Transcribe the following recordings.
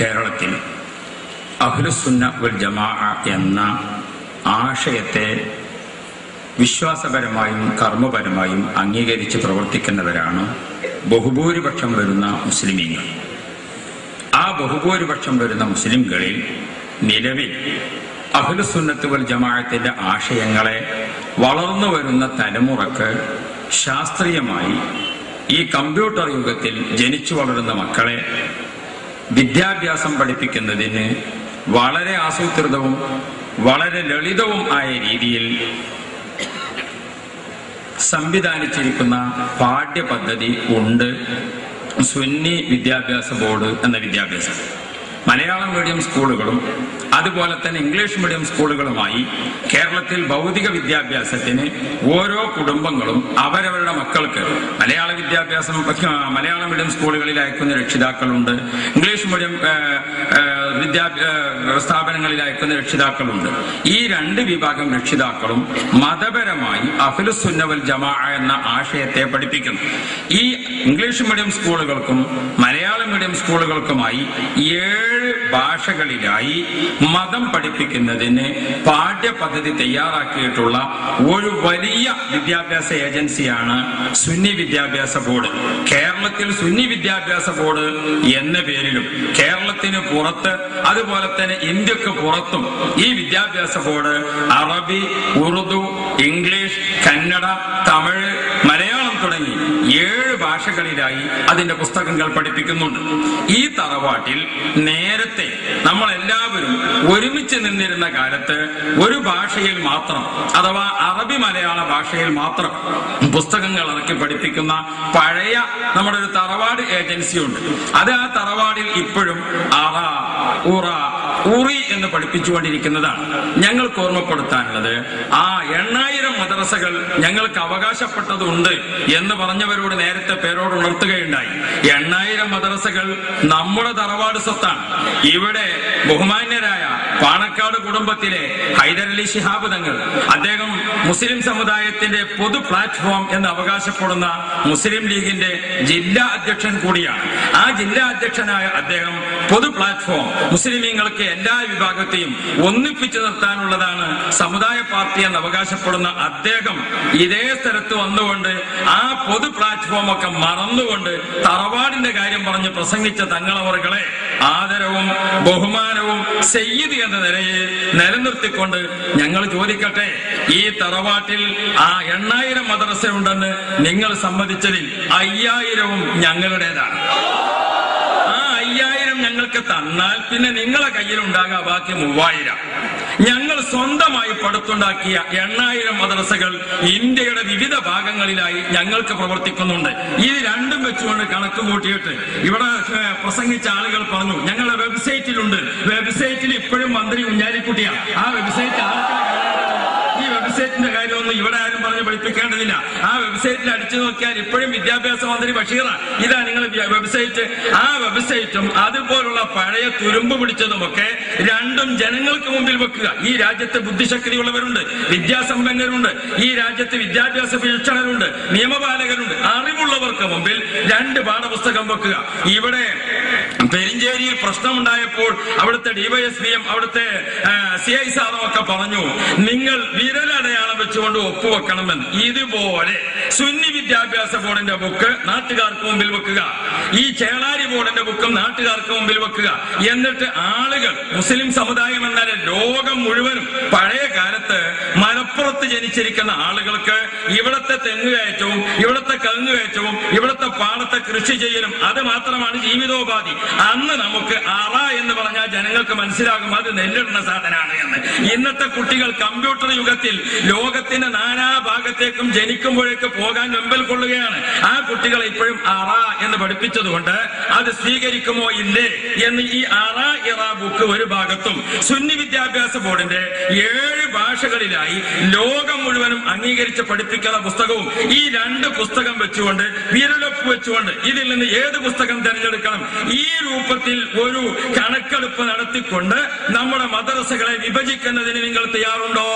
കേരളത്തിൽ അഹ്ലുസുന്ന ഉൽ ജമാ എന്ന ആശയത്തെ വിശ്വാസപരമായും കർമ്മപരമായും അംഗീകരിച്ച് പ്രവർത്തിക്കുന്നവരാണ് ബഹുഭൂരിപക്ഷം വരുന്ന മുസ്ലിമീങ്ങൾ. ആ ബഹുഭൂരിപക്ഷം വരുന്ന മുസ്ലിംകളിൽ നിലവിൽ അഹ്ലുസുന്നത്ത് വൽ ജമാഅത്തിന്റെ ആശയങ്ങളെ വളർന്നു വരുന്ന തലമുറയ്ക്ക് ശാസ്ത്രീയമായി ഈ കമ്പ്യൂട്ടർ യുഗത്തിൽ ജനിച്ചു വളരുന്ന മക്കളെ വിദ്യാഭ്യാസം പഠിപ്പിക്കുന്നതിന് വളരെ ആസൂത്രിതവും വളരെ ലളിതവും ആയ രീതിയിൽ സംവിധാനിച്ചിരിക്കുന്ന പാഠ്യപദ്ധതി ഉണ്ട്. സുന്നി വിദ്യാഭ്യാസ ബോർഡ് എന്ന വിദ്യാഭ്യാസം. മലയാളം മീഡിയം സ്കൂളുകളും അതുപോലെ തന്നെ ഇംഗ്ലീഷ് മീഡിയം സ്കൂളുകളുമായി കേരളത്തിൽ ഭൗതിക വിദ്യാഭ്യാസത്തിന് ഓരോ കുടുംബങ്ങളും അവരവരുടെ മക്കൾക്ക് മലയാള വിദ്യാഭ്യാസം മലയാള മീഡിയം സ്കൂളുകളിൽ അയക്കുന്ന രക്ഷിതാക്കളുണ്ട്. ഇംഗ്ലീഷ് മീഡിയം ആ, ആ, വിദ്യാഭ്യാ ആ, സ്ഥാപനങ്ങളിൽ അയക്കുന്ന രക്ഷിതാക്കളുണ്ട്. ഈ രണ്ട് വിഭാഗം രക്ഷിതാക്കളും മതപരമായി അഫിലുസുന്നവൽ ജമാ എന്ന ആശയത്തെ പഠിപ്പിക്കുന്നു. ഈ ഇംഗ്ലീഷ് മീഡിയം സ്കൂളുകൾക്കും മലയാള മീഡിയം സ്കൂളുകൾക്കുമായി ഏഴ് ഭാഷകളിലായി മതം പഠിപ്പിക്കുന്നതിന് പാഠ്യപദ്ധതി തയ്യാറാക്കിയിട്ടുള്ള ഒരു വലിയ വിദ്യാഭ്യാസ ഏജൻസിയാണ് സുന്നി വിദ്യാഭ്യാസ ബോർഡ്. കേരളത്തിൽ സുന്നി വിദ്യാഭ്യാസ ബോർഡ് എന്ന പേരിലും കേരളത്തിന് പുറത്ത് അതുപോലെ തന്നെ ഇന്ത്യയ്ക്ക് പുറത്തും ഈ വിദ്യാഭ്യാസ ബോർഡ് അറബി ഉറുദു ഇംഗ്ലീഷ് കന്നഡ തമിഴ് മലയാളം തുടങ്ങി ഏഴ് ഭാഷകളിലായി അതിന്റെ പുസ്തകങ്ങൾ പഠിപ്പിക്കുന്നുണ്ട്. ഈ തറവാട്ടിൽ നേരത്തെ നമ്മൾ എല്ലാവരും ഒരുമിച്ച് നിന്നിരുന്ന കാലത്ത് ഒരു ഭാഷയിൽ മാത്രം അഥവാ അറബി മലയാള ഭാഷയിൽ മാത്രം പുസ്തകങ്ങൾ ഇറക്കി പഠിപ്പിക്കുന്ന പഴയ നമ്മുടെ ഒരു തറവാട് ഏജൻസി ഉണ്ട്. അത് ആ തറവാടിൽ ഇപ്പോഴും അറ ഉറ ഉറി എന്ന് പഠിപ്പിച്ചുകൊണ്ടിരിക്കുന്നതാണ്. ഞങ്ങൾക്ക് ഓർമ്മപ്പെടുത്താനുള്ളത് ആ എണ്ണായിരം മദ്രസകൾ ഞങ്ങൾക്ക് അവകാശപ്പെട്ടതുണ്ട് എന്ന് പറഞ്ഞവരോട് നേരത്തെ പേരോട് ഉണർത്തുകയുണ്ടായി. എണ്ണായിരം മദ്രസകൾ നമ്മുടെ തറവാട് സ്വത്താണ്. ഇവിടെ ബഹുമാന്യരായ പാണക്കാട് കുടുംബത്തിലെ ഹൈദരലി ശിഹാബ് തങ്ങൾ അദ്ദേഹം മുസ്ലിം സമുദായത്തിന്റെ പൊതു പ്ലാറ്റ്ഫോം എന്ന് അവകാശപ്പെടുന്ന മുസ്ലിം ലീഗിന്റെ ജില്ലാ അധ്യക്ഷൻ കൂടിയാണ്. ആ ജില്ലാ അധ്യക്ഷനായ അദ്ദേഹം പൊതു പ്ലാറ്റ്ഫോം മുസ്ലിമീങ്ങൾക്ക് എല്ലാ വിഭാഗത്തെയും ഒന്നിപ്പിച്ചു നിർത്താനുള്ളതാണ് സമുദായ പാർട്ടി എന്ന് അവകാശപ്പെടുന്ന അദ്ദേഹം ഇതേ സ്ഥലത്ത് വന്നുകൊണ്ട് ആ പൊതു പ്ലാറ്റ്ഫോം ഒക്കെ മറന്നുകൊണ്ട് തറവാടിന്റെ കാര്യം പറഞ്ഞ് പ്രസംഗിച്ച തങ്ങളവറുകളെ ആദരവും ബഹുമാനവും സയ്യിദ് എന്ന നിലയിൽ നിലനിർത്തിക്കൊണ്ട് ഞങ്ങൾ ചോദിക്കട്ടെ ഈ തറവാട്ടിൽ ആ എണ്ണായിരം മദ്രസ ഉണ്ടെന്ന് നിങ്ങൾ സമ്മതിച്ചതിൽ അയ്യായിരവും ഞങ്ങളുടേതാണ്. ആ അയ്യായിരം ഞങ്ങൾക്ക് തന്നാൽ പിന്നെ നിങ്ങളെ കയ്യിൽ ഉണ്ടാകാം ബാക്കി മൂവായിരം. ഞങ്ങൾ സ്വന്തമായി പടുത്തുണ്ടാക്കിയ എണ്ണായിരം മദ്രസകൾ ഇന്ത്യയുടെ വിവിധ ഭാഗങ്ങളിലായി ഞങ്ങൾക്ക് പ്രവർത്തിക്കുന്നുണ്ട്. ഈ രണ്ടും വെച്ചുകൊണ്ട് കണക്ക് കൂട്ടിയിട്ട് ഇവിടെ പ്രസംഗിച്ച ആളുകൾ പറഞ്ഞു ഞങ്ങളുടെ വെബ്സൈറ്റിലുണ്ട്. വെബ്സൈറ്റിൽ ഇപ്പോഴും മന്ത്രി കുഞ്ഞാലിക്കുട്ടിയാണ് ആ വെബ്സൈറ്റ് ആർക്കും? ഈ വെബ്സൈറ്റിന്റെ കാര്യമൊന്നും ഇവിടെ ആരും പറഞ്ഞ് പഠിപ്പിക്കേണ്ടതില്ല. ആ വെബ്സൈറ്റിൽ അടിച്ചു നോക്കിയാൽ ഇപ്പോഴും വിദ്യാഭ്യാസ മന്ത്രി ബഷീറാണ് ഇതാ നിങ്ങൾ വെബ്സൈറ്റ് ആ വെബ്സൈറ്റും അതുപോലുള്ള പഴയ തുരുമ്പ് പിടിച്ചതുമൊക്കെ രണ്ടും ജനങ്ങൾക്ക് മുമ്പിൽ വെക്കുക. ഈ രാജ്യത്ത് ബുദ്ധിശക്തിയുള്ളവരുണ്ട് വിദ്യാസമ്പന്നരുണ്ട് ഈ രാജ്യത്ത് വിദ്യാഭ്യാസ വീക്ഷണരുണ്ട് നിയമപാലകരുണ്ട്. അറിവുള്ളവർക്ക് മുമ്പിൽ രണ്ട് പാഠപുസ്തകം വെക്കുക. ഇവിടെ പെരിഞ്ചേരിയിൽ പ്രശ്നമുണ്ടായപ്പോൾ അവിടുത്തെ ഡിവൈഎസ്പിയും അവിടുത്തെ സി ഐ സാറും ഒക്കെ പറഞ്ഞു നിങ്ങൾ വിരലടയാളം വെച്ചുകൊണ്ട് ഒപ്പുവെക്കണമെന്ന്. ഇതുപോലെ സുന്നി വിദ്യാഭ്യാസ ബോർഡിന്റെ ബുക്ക് നാട്ടുകാർക്ക് മുമ്പിൽ വെക്കുക. ഈ ചേളാരി ബോർഡിന്റെ ബുക്കും നാട്ടുകാർക്ക് മുമ്പിൽ വെക്കുക. എന്നിട്ട് ആളുകൾ മുസ്ലിം സമുദായം എന്നാൽ ലോകം മുഴുവനും പഴയ കാലത്ത് മലപ്പുറത്ത് ജനിച്ചിരിക്കുന്ന ആളുകൾക്ക് ഇവിടത്തെ തെങ്ങ് കയറ്റവും ഇവിടത്തെ കങ്ങ് കയറ്റവും ഇവിടത്തെ പാടത്തെ കൃഷി ചെയ്യലും അത് മാത്രമാണ് ജീവിതോപാധി. അന്ന് നമുക്ക് അറ എന്ന് പറഞ്ഞാൽ ജനങ്ങൾക്ക് മനസ്സിലാകും അത് നെല്ലിടുന്ന സാധനമാണ് എന്ന്. ഇന്നത്തെ കുട്ടികൾ കമ്പ്യൂട്ടർ യുഗത്തിൽ ലോകത്തിന്റെ നാനാ ഭാഗത്തേക്കും ജനിക്കുമ്പോഴേക്ക് പോകാൻ വെമ്പൽ കൊള്ളുകയാണ്. ആ കുട്ടികളെ ഇപ്പോഴും അറ എന്ന് പഠിപ്പിച്ചതുകൊണ്ട് അത് സ്വീകരിക്കുമോ ഇല്ലേ എന്ന് ഈ അറ ഇറ ബുക്ക് ഒരു ഭാഗത്തും സുന്നി വിദ്യാഭ്യാസ ബോർഡിന്റെ ഏഴ് ഭാഷകളിലായി ലോകം മുഴുവനും അംഗീകരിച്ച് പഠിപ്പിക്കുന്ന പുസ്തകവും ഈ രണ്ട് പുസ്തകം വെച്ചുകൊണ്ട് വിരലൊപ്പ് വെച്ചുകൊണ്ട് ഇതിൽ നിന്ന് ഏത് പുസ്തകം തിരഞ്ഞെടുക്കണം? ഈ രൂപത്തിൽ ഒരു കണക്കെടുപ്പ് നടത്തിക്കൊണ്ട് നമ്മുടെ മദ്രസകളെ വിഭജിക്കുന്നതിന് നിങ്ങൾ തയ്യാറുണ്ടോ?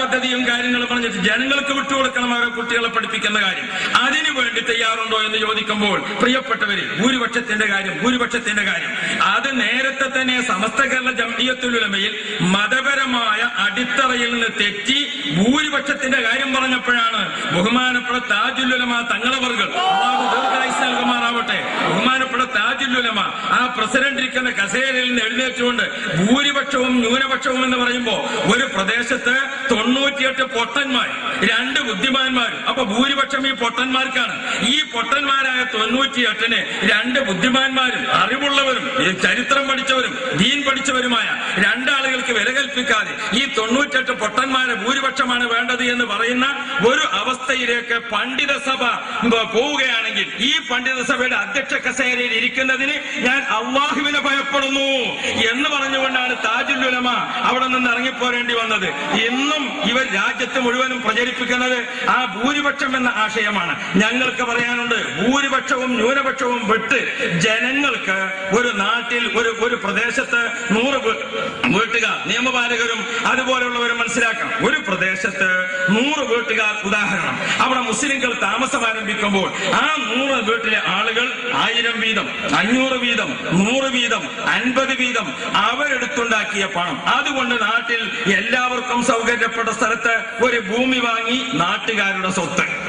പാഠ്യപദ്ധതിയും കാര്യങ്ങളും പറഞ്ഞിട്ട് ജനങ്ങൾക്ക് വിട്ടുകൊടുക്കണം അവരെ കുട്ടികളെ പഠിപ്പിക്കുന്ന കാര്യം. അതിനു വേണ്ടി തയ്യാറുണ്ടോ എന്ന് ചോദിക്കുമ്പോൾ പ്രിയപ്പെട്ടവര് ഭൂരിപക്ഷത്തിന്റെ കാര്യം ഭൂരിപക്ഷത്തിന്റെ കാര്യം. അത് നേരത്തെ തന്നെ സമസ്ത കേരള ജംഇയത്തുലമയിൽ മതപരമായ അടിത്തറയിൽ നിന്ന് തെറ്റി ഭൂരിപക്ഷത്തിന്റെ കാര്യം പറഞ്ഞപ്പോഴാണ് ബഹുമാനപ്പെട്ട താജുല്ലുലമ തങ്ങളവർകൾ നൽകുമാറാവട്ടെ. ബഹുമാനപ്പെട്ട താജുല്ലുലമ ആ പ്രസിഡന്റ് ഇരിക്കുന്ന കസേരയിൽ നിന്ന് എഴുന്നേറ്റുകൊണ്ട് ഭൂരിപക്ഷവും ന്യൂനപക്ഷവും എന്ന് പറയുമ്പോൾ ഒരു പ്രദേശത്ത് തൊണ്ണൂറ്റിയെട്ട് പൊട്ടന്മാർ രണ്ട് ബുദ്ധിമാന്മാർ. അപ്പൊ ഭൂരിപക്ഷം ഈ പൊട്ടന്മാർക്കാണ്. ഈ പൊട്ടന്മാരായ തൊണ്ണൂറ്റിയെട്ടിന് രണ്ട് ബുദ്ധിമാന്മാരും അറിവുള്ളവരും ചരിത്രം പഠിച്ചവരും ദീൻ പഠിച്ചവരുമായ രണ്ടാളുകൾക്ക് വില കൽപ്പിക്കാതെ ഈ തൊണ്ണൂറ്റെട്ട് പൊട്ടന്മാരെ ഭൂരിപക്ഷമാണ് വേണ്ടത് എന്ന് പറയുന്ന ഒരു അവസ്ഥയിലേക്ക് പണ്ഡിത സഭ പോവുകയാണെങ്കിൽ ഈ പണ്ഡിത സഭയുടെ അധ്യക്ഷ കസേരയിൽ ഇരിക്കുന്നതിന് ഞാൻ അള്ളാഹുവിനെ ഭയപ്പെടുന്നു എന്ന് പറഞ്ഞുകൊണ്ടാണ് താജുൽ ഉലമ അവിടെ നിന്ന് ഇറങ്ങിപ്പോരേണ്ടി വന്നത്. ഇന്നും ഇവർ രാജ്യത്ത് മുഴുവനും പ്രചരിപ്പിക്കുന്നത് ആ ഭൂരിപക്ഷം എന്ന ആശയമാണ്. ഞങ്ങൾക്ക് പറയാനുണ്ട് ഭൂരിപക്ഷവും ന്യൂനപക്ഷവും വിട്ട് ജനങ്ങൾക്ക് ഒരു നാട്ടിൽ ഒരു ഒരു പ്രദേശത്ത് നൂറ് വീട്ടുകാർ നിയമപാലകരും അതുപോലെയുള്ളവരും മനസ്സിലാക്കണം. ഒരു പ്രദേശത്ത് നൂറ് വീട്ടുകാർ ഉദാഹരണം. അവിടെ മുസ്ലിങ്ങൾ താമസം ആരംഭിക്കുമ്പോൾ ആ നൂറ് വീട്ടിലെ ആളുകൾ ആയിരം വീതം അഞ്ഞൂറ് വീതം നൂറ് വീതം അൻപത് വീതം അവരെടുത്തുണ്ടാക്കിയ പണം. അതുകൊണ്ട് നാട്ടിൽ എല്ലാവർക്കും സ്ഥലത്ത് ഒരു ഭൂമി വാങ്ങി നാട്ടുകാരുടെ സ്വത്ത്.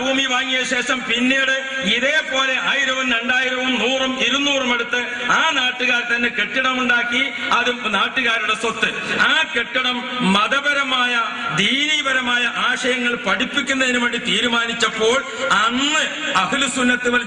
ഭൂമി വാങ്ങിയ ശേഷം പിന്നീട് ഇതേപോലെ ആയിരവും രണ്ടായിരവും നൂറും ഇരുന്നൂറും എടുത്ത് ആ നാട്ടുകാർ തന്നെ കെട്ടിടമുണ്ടാക്കി. അത് നാട്ടുകാരുടെ സ്വത്ത്. ആ കെട്ടിടം മതപരമായ ദീനീപരമായ ആശയങ്ങൾ പഠിപ്പിക്കുന്നതിന് വേണ്ടി തീരുമാനിച്ചപ്പോൾ അന്ന് അഖിലുസുന്നത്ത് വൽ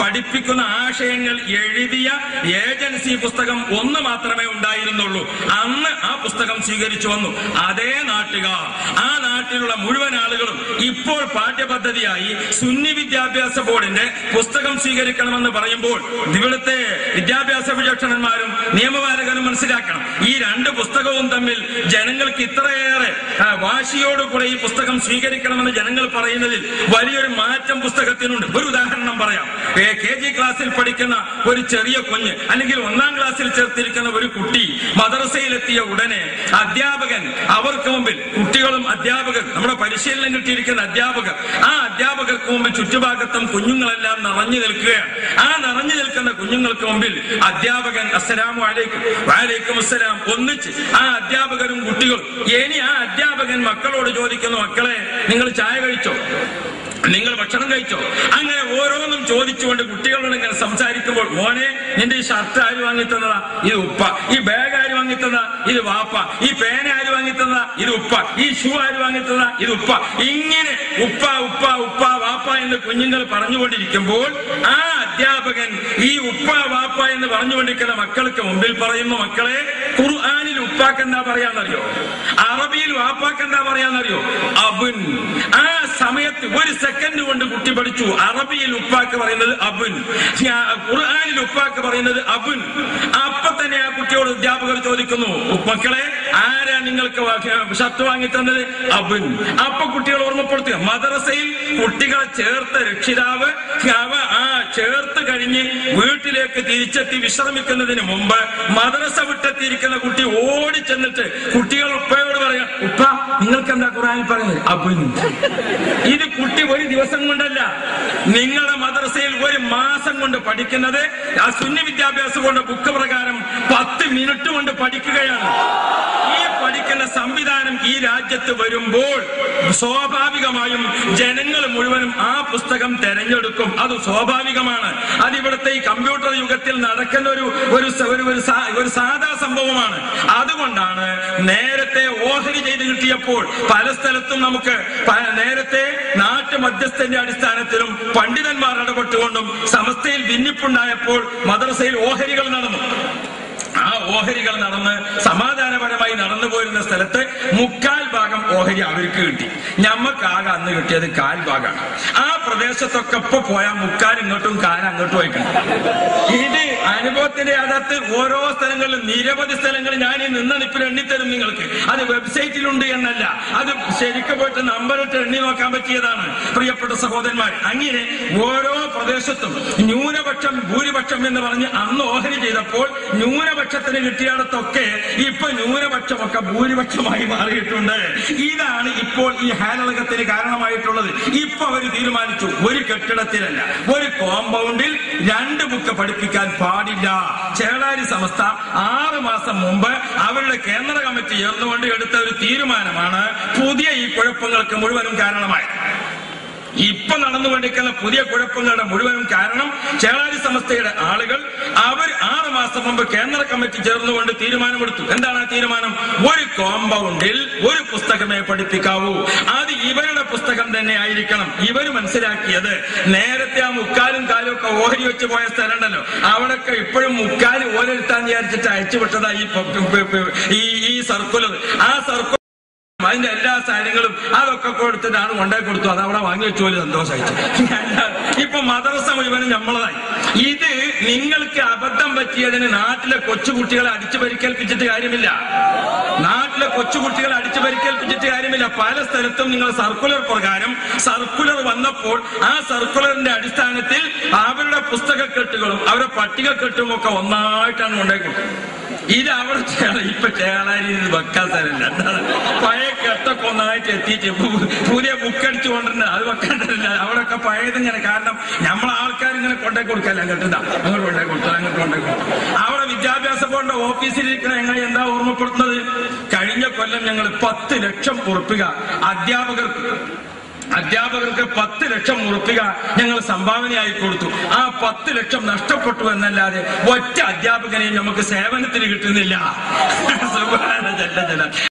പഠിപ്പിക്കുന്ന ആശയങ്ങൾ എഴുതിയ ഏജൻസി പുസ്തകം ഒന്ന് മാത്രമേ ഉണ്ടായിരുന്നുള്ളൂ. അന്ന് ആ പുസ്തകം സ്വീകരിച്ചു വന്നു. അതേ നാട്ടുകാർ ആ നാട്ടിലുള്ള മുഴുവൻ ആളുകളും ഇപ്പോൾ പാഠ്യപദ്ധതിയായി സുന്നി വിദ്യാഭ്യാസ ബോർഡിന്റെ പുസ്തകം സ്വീകരിക്കണമെന്ന് പറയുമ്പോൾ ഇവിടുത്തെ വിദ്യാഭ്യാസ വിചക്ഷണന്മാരും നിയമപാലകരും മനസ്സിലാക്കണം. ഈ രണ്ട് പുസ്തകവും തമ്മിൽ ജനങ്ങൾക്ക് ഇത്രയേറെ വാശിയോട് വാശിയോടുകൂടെ ഈ പുസ്തകം സ്വീകരിക്കണമെന്ന് ജനങ്ങൾ പറയുന്നതിൽ വലിയൊരു മാറ്റം പുസ്തകത്തിനുണ്ട്. ഒരു ഉദാഹരണം പറയാം. കെ ജി ക്ലാസ്സിൽ പഠിക്കുന്ന ഒരു ചെറിയ കുഞ്ഞ് അല്ലെങ്കിൽ ഒന്നാം ക്ലാസ്സിൽ ചേർത്തിരിക്കുന്ന ഒരു കുട്ടി മദ്രസയിലെത്തിയ ഉടനെ അധ്യാപകൻ അവർക്ക് മുമ്പിൽ കുട്ടികളും അധ്യാപകൻ നമ്മുടെ പരിശീലനം കിട്ടിയിരിക്കുന്ന അധ്യാപകർ ആ അധ്യാപകർക്ക് മുമ്പിൽ ചുറ്റുഭാഗത്തും കുഞ്ഞുങ്ങളെല്ലാം നിറഞ്ഞു നിൽക്കുകയാണ്. ആ നിറഞ്ഞു നിൽക്കുന്ന കുഞ്ഞുങ്ങൾക്ക് മുമ്പിൽ അധ്യാപകൻ അസ്സലാമു അലൈക്കും വാലൈക്കും അസ്സലാം ഒന്നിച്ച് ആ അധ്യാപകരും കുട്ടികളും ഇനി ആ അധ്യാപകൻ മക്കളോട് ചോദിക്കുന്നു മക്കളെ നിങ്ങൾ ചായ കഴിച്ചോ? നിങ്ങൾ ഭക്ഷണം കഴിച്ചോ? അങ്ങനെ ഓരോന്നും ചോദിച്ചുകൊണ്ട് കുട്ടികളോട് ഇങ്ങനെ സംസാരിക്കുമ്പോൾ മോനെ നിന്റെ ഈ ഷർട്ട് ആര് വാങ്ങിത്തന്നതാ ഇത് ഉപ്പ. ഈ ബാഗ് ആര് വാങ്ങിത്തന്നതാ ഇത് വാപ്പ. ഈ പേന ആര് വാങ്ങിത്തന്നതാ ഇത് ഉപ്പ. ഈ ഷൂ ആര് വാങ്ങിത്തന്നതാ ഇത് ഉപ്പ. ഇങ്ങനെ ഉപ്പ ഉപ്പ ഉപ്പ വാപ്പ എന്ന് കുഞ്ഞുങ്ങൾ പറഞ്ഞുകൊണ്ടിരിക്കുമ്പോൾ ആ അധ്യാപകൻ ഈ ഉപ്പ വാപ്പ എന്ന് പറഞ്ഞുകൊണ്ടിരിക്കുന്ന മക്കൾക്ക് മുമ്പിൽ പറയുന്ന മക്കളെ ഖുർആാനിൽ ഉപ്പാക്ക് എന്താ പറയാന്നറിയോ? അറബിയിൽ വാപ്പാക്ക് എന്താ പറയാന്നറിയോ? അബുൻ. ആ സമയത്ത് ഒരു സെക്കൻഡ് കൊണ്ട് കുട്ടി പഠിച്ചു. അറബിയിൽ ഉപ്പാക്ക് പറയുന്നത് അബുൻ. ഖുർആാനിൽ ഉപ്പാക്ക് പറയുന്നത് അബുൻ. അപ്പൊ തന്നെ ആ കുട്ടിയോട് അധ്യാപകർ ചോദിക്കുന്നു മക്കളെ ആരാ നിങ്ങൾക്ക് ഷർട്ട് വാങ്ങി തന്നത്? അബുൻ. അപ്പൊ കുട്ടികൾ ഓർമ്മപ്പെടുത്തുക മദ്രസയിൽ കുട്ടികളെ ചേർത്ത രക്ഷിതാവ് അവ ആ ചേർത്ത് കഴിഞ്ഞ് വീട്ടിലേക്ക് തിരിച്ചെത്തി വിശ്രമിക്കുന്നതിന് മുമ്പ് മദ്രസ വിട്ടെത്തിയിരിക്കുന്ന കുട്ടി ഓടി ചെന്നിട്ട് കുട്ടികൾ ഉപ്പയോട് പറയാം ഉപ്പ നിങ്ങൾക്ക് എന്താ ഖുറാനിൽ പറയുന്നത്? അബുൻ. ഇത് കുട്ടി ഒരു ദിവസം കൊണ്ടല്ല. നിങ്ങളുടെ മദ്രസയിൽ ഒരു മാസം കൊണ്ട് പഠിക്കുന്നത് ആ സുന്നി വിദ്യാഭ്യാസം കൊണ്ട് ബുക്ക് പ്രകാരം പത്ത് മിനിറ്റ് കൊണ്ട് പഠിക്കുകയാണ്. ഈ പഠിക്കുന്ന സംവിധാനം ഈ രാജ്യത്ത് വരുമ്പോൾ സ്വാഭാവികമായും ജനങ്ങൾ മുഴുവനും ആ പുസ്തകം തെരഞ്ഞെടുക്കും. അത് സ്വാഭാവികമാണ്. അത് ഇവിടുത്തെ ഈ കമ്പ്യൂട്ടർ യുഗത്തിൽ നടക്കുന്ന ഒരു ഒരു ഒരു സാധാ സംഭവമാണ്. അതുകൊണ്ടാണ് നേരത്തെ ഓഹരി ചെയ്ത് കിട്ടിയപ്പോൾ പല സ്ഥലത്തും നമുക്ക് നേരത്തെ നാട്ടു മധ്യസ്ഥന്റെ അടിസ്ഥാനത്തിലും പണ്ഡിതന്മാർ ഇടപെട്ടുകൊണ്ടും സമസ്തയിൽ ഭിന്നിപ്പുണ്ടായപ്പോൾ മദ്രസയിൽ ഓഹരികൾ നടന്നു. ഓഹരികൾ നടന്ന് സമാധാനപരമായി നടന്നു പോയിരുന്ന സ്ഥലത്ത് മുക്കാൽ ഭാഗം ഓഹരി അവർക്ക് കിട്ടി. ഞമ്മക്കാകെ അന്ന് കിട്ടിയത് കാൽ ഭാഗമാണ് ആ പ്രദേശത്തൊക്കെ ഇപ്പൊ പോയാൽ മുക്കാൽ ഇങ്ങോട്ടും കാൽ അങ്ങോട്ടും ആയിക്കണം ഇത് അനുഭവത്തിന്റെ അകത്ത് ഓരോ സ്ഥലങ്ങളിലും നിരവധി സ്ഥലങ്ങൾ ഞാൻ ഈ നിന്ന നിപ്പിൽ എണ്ണിത്തരും നിങ്ങൾക്ക്. അത് വെബ്സൈറ്റിലുണ്ട് എന്നല്ല. അത് ശരിക്കും പോയിട്ട് നമ്പറിട്ട് എണ്ണി നോക്കാൻ പറ്റിയതാണ്. പ്രിയപ്പെട്ട സഹോദരന്മാർ അങ്ങനെ ഓരോ പ്രദേശത്തും ന്യൂനപക്ഷം ഭൂരിപക്ഷം എന്ന് പറഞ്ഞ് അന്ന് ഓഹരി ചെയ്തപ്പോൾ ന്യൂനപക്ഷത്തിന് കിട്ടിയിടത്തൊക്കെ ഇപ്പൊ ന്യൂനപക്ഷമൊക്കെ ഭൂരിപക്ഷമായി മാറിയിട്ടുണ്ട്. ഇതാണ് ഇപ്പോൾ ഈ ഹാനലകത്തിന് കാരണമായിട്ടുള്ളത്. ഇപ്പൊ അവർ തീരുമാനിച്ചു ഒരു കെട്ടിടത്തിലല്ല ഒരു കോമ്പൗണ്ടിൽ രണ്ട് ബുക്ക് പഠിപ്പിക്കാൻ പാടില്ല. ചേളാരി സംസ്ഥ ആറ് മാസം മുമ്പ് അവരുടെ കേന്ദ്ര കമ്മിറ്റി ചേർന്നുകൊണ്ട് എടുത്ത ഒരു തീരുമാനമാണ് പുതിയ ഈ കുഴപ്പങ്ങൾക്ക് മുഴുവനും കാരണമായത്. ഇപ്പൊ നടന്നുകൊണ്ടിരിക്കുന്ന പുതിയ കുഴപ്പങ്ങളുടെ മുഴുവനും കാരണം ചേളാരി സമസ്തയുടെ ആളുകൾ അവർ ആറ് മാസം മുമ്പ് കേന്ദ്ര കമ്മിറ്റി ചേർന്നുകൊണ്ട് തീരുമാനമെടുത്തു. എന്താണ് ആ തീരുമാനം? ഒരു കോമ്പൗണ്ടിൽ ഒരു പുസ്തകമേ പഠിപ്പിക്കാവൂ. അത് ഇവരുടെ പുസ്തകം തന്നെ ആയിരിക്കണം. ഇവർ മനസ്സിലാക്കിയത് നേരത്തെ ആ മുക്കാലും കാലും ഒക്കെ ഓഹരി വെച്ച് പോയ സ്ഥലമുണ്ടല്ലോ. അവിടൊക്കെ ഇപ്പോഴും മുക്കാലും ഓലെടുത്താൻ വിചാരിച്ചിട്ട് അയച്ചുവിട്ടതാ ഈ ഈ സർക്കുലർ ആ സർക്കുലർ അതിന്റെ എല്ലാ സാധനങ്ങളും അതൊക്കെ കൊടുത്തിട്ടാണ് കൊണ്ടേ കൊടുത്തു. അത് അവിടെ വാങ്ങി വെച്ചു പോലെ സന്തോഷമായിട്ട് ഇപ്പൊ മദ്രസ മുഴുവനും നമ്മളതായി ഇത് നിങ്ങൾക്ക് അബദ്ധം പറ്റിയതിന് നാട്ടിലെ കൊച്ചുകുട്ടികളെ അടിച്ചു പരിക്കേൽപ്പിച്ചിട്ട് കാര്യമില്ല. നാട്ടിലെ കൊച്ചുകുട്ടികളെ അടിച്ചു പരിക്കേൽപ്പിച്ചിട്ട് കാര്യമില്ല. പല സ്ഥലത്തും നിങ്ങൾ സർക്കുലർ പ്രകാരം സർക്കുലർ വന്നപ്പോൾ ആ സർക്കുലറിന്റെ അടിസ്ഥാനത്തിൽ അവരുടെ പുസ്തകക്കെട്ടുകളും അവരുടെ പട്ടികക്കെട്ടും ഒക്കെ ഒന്നായിട്ടാണ് കൊണ്ടേക്കുന്നത് ഇത് അവിടെ ഇപ്പൊ ചേളാരി വെക്കാൻ സ്ഥലമില്ല. പഴയ കെട്ടൊക്കെ ഒന്നായിട്ട് എത്തിയിട്ട് പുതിയ ബുക്കടിച്ചു കൊണ്ടിരുന്നത് അത് വെക്കേണ്ടതില്ല അവിടെയൊക്കെ പഴയത് ഇങ്ങനെ കാരണം നമ്മളെ ആൾക്കാർ ഇങ്ങനെ കൊണ്ടേ കൊടുക്കല്ല അങ്ങോട്ട് അങ്ങോട്ട് കൊണ്ടേ കൊടുത്തു അങ്ങോട്ട് കൊണ്ടേ കൊടുത്തു. അവിടെ വിദ്യാഭ്യാസ ബോർഡ് ഓഫീസിലിരിക്കണ ഞങ്ങൾ എന്താ ഓർമ്മപ്പെടുത്തുന്നത്? കഴിഞ്ഞ കൊല്ലം ഞങ്ങൾ പത്ത് ലക്ഷം ഉറപ്പിക അധ്യാപകർക്ക് അധ്യാപകർക്ക് പത്ത് ലക്ഷം ഉറപ്പിക ഞങ്ങൾ സംഭാവനയായി കൊടുത്തു ആ പത്ത് ലക്ഷം നഷ്ടപ്പെട്ടു എന്നല്ലാതെ ഒറ്റ അധ്യാപകനെയും നമുക്ക് സേവനത്തിന് കിട്ടുന്നില്ല.